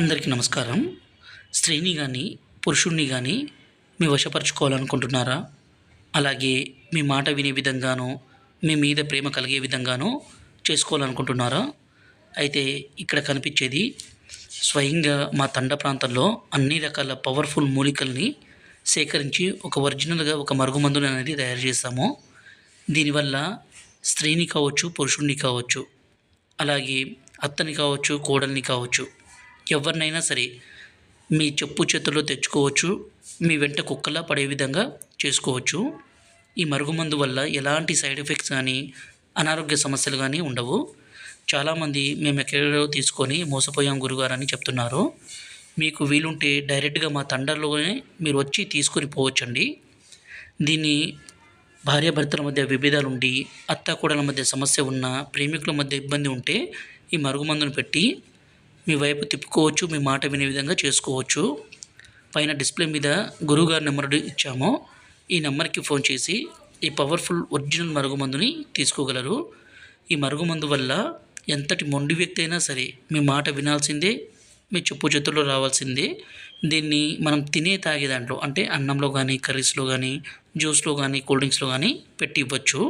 అందరికీ నమస్కారం. స్త్రీని కానీ పురుషుణ్ణి కానీ మీ వశపరచుకోవాలనుకుంటున్నారా? అలాగే మీ మాట వినే విధంగానో మీ మీద ప్రేమ కలిగే విధంగానో చేసుకోవాలనుకుంటున్నారా? అయితే ఇక్కడ కనిపించేది స్వయంగా మా తండ ప్రాంతంలో అన్ని రకాల పవర్ఫుల్ మూలికల్ని సేకరించి ఒక ఒరిజినల్గా ఒక మరుగుమందుని అనేది తయారు చేస్తాము దీనివల్ల స్త్రీని కావచ్చు పురుషుణ్ణి కావచ్చు అలాగే అత్తని కావచ్చు కోడల్ని కావచ్చు ఎవరినైనా సరే మీ చెప్పు చేతుల్లో తెచ్చుకోవచ్చు మీ వెంట కుక్కలా పడే విధంగా చేసుకోవచ్చు. ఈ మరుగుమందు వల్ల ఎలాంటి సైడ్ ఎఫెక్ట్స్ కానీ అనారోగ్య సమస్యలు కానీ ఉండవు. చాలామంది మేము ఎక్కడో తీసుకొని మోసపోయాం గురుగారు అని చెప్తున్నారు. మీకు వీలుంటే డైరెక్ట్గా మా తండర్లోనే మీరు వచ్చి తీసుకొని పోవచ్చండి. దీన్ని భార్యాభర్తల మధ్య విభేదాలు ఉండి అత్త కోడల మధ్య సమస్య ఉన్న ప్రేమికుల మధ్య ఇబ్బంది ఉంటే ఈ మరుగుమందును పెట్టి మీ వైపు తిప్పుకోవచ్చు మీ మాట వినే విధంగా చేసుకోవచ్చు. పైన డిస్ప్లే మీద గురువుగారి నెంబర్ ఇచ్చాము. ఈ నెంబర్కి ఫోన్ చేసి ఈ పవర్ఫుల్ ఒరిజినల్ మరుగుమందుని తీసుకోగలరు. ఈ మరుగుమందు వల్ల ఎంతటి మొండి వ్యక్తి అయినా సరే మీ మాట వినాల్సిందే మీ చెప్పు చేతుల్లో రావాల్సిందే. దీన్ని మనం తినే తాగే దాంట్లో అంటే అన్నంలో కానీ కర్రీస్లో కానీ జ్యూస్లో కానీ కూల్ డ్రింక్స్లో కానీ పెట్టి ఇవ్వచ్చు.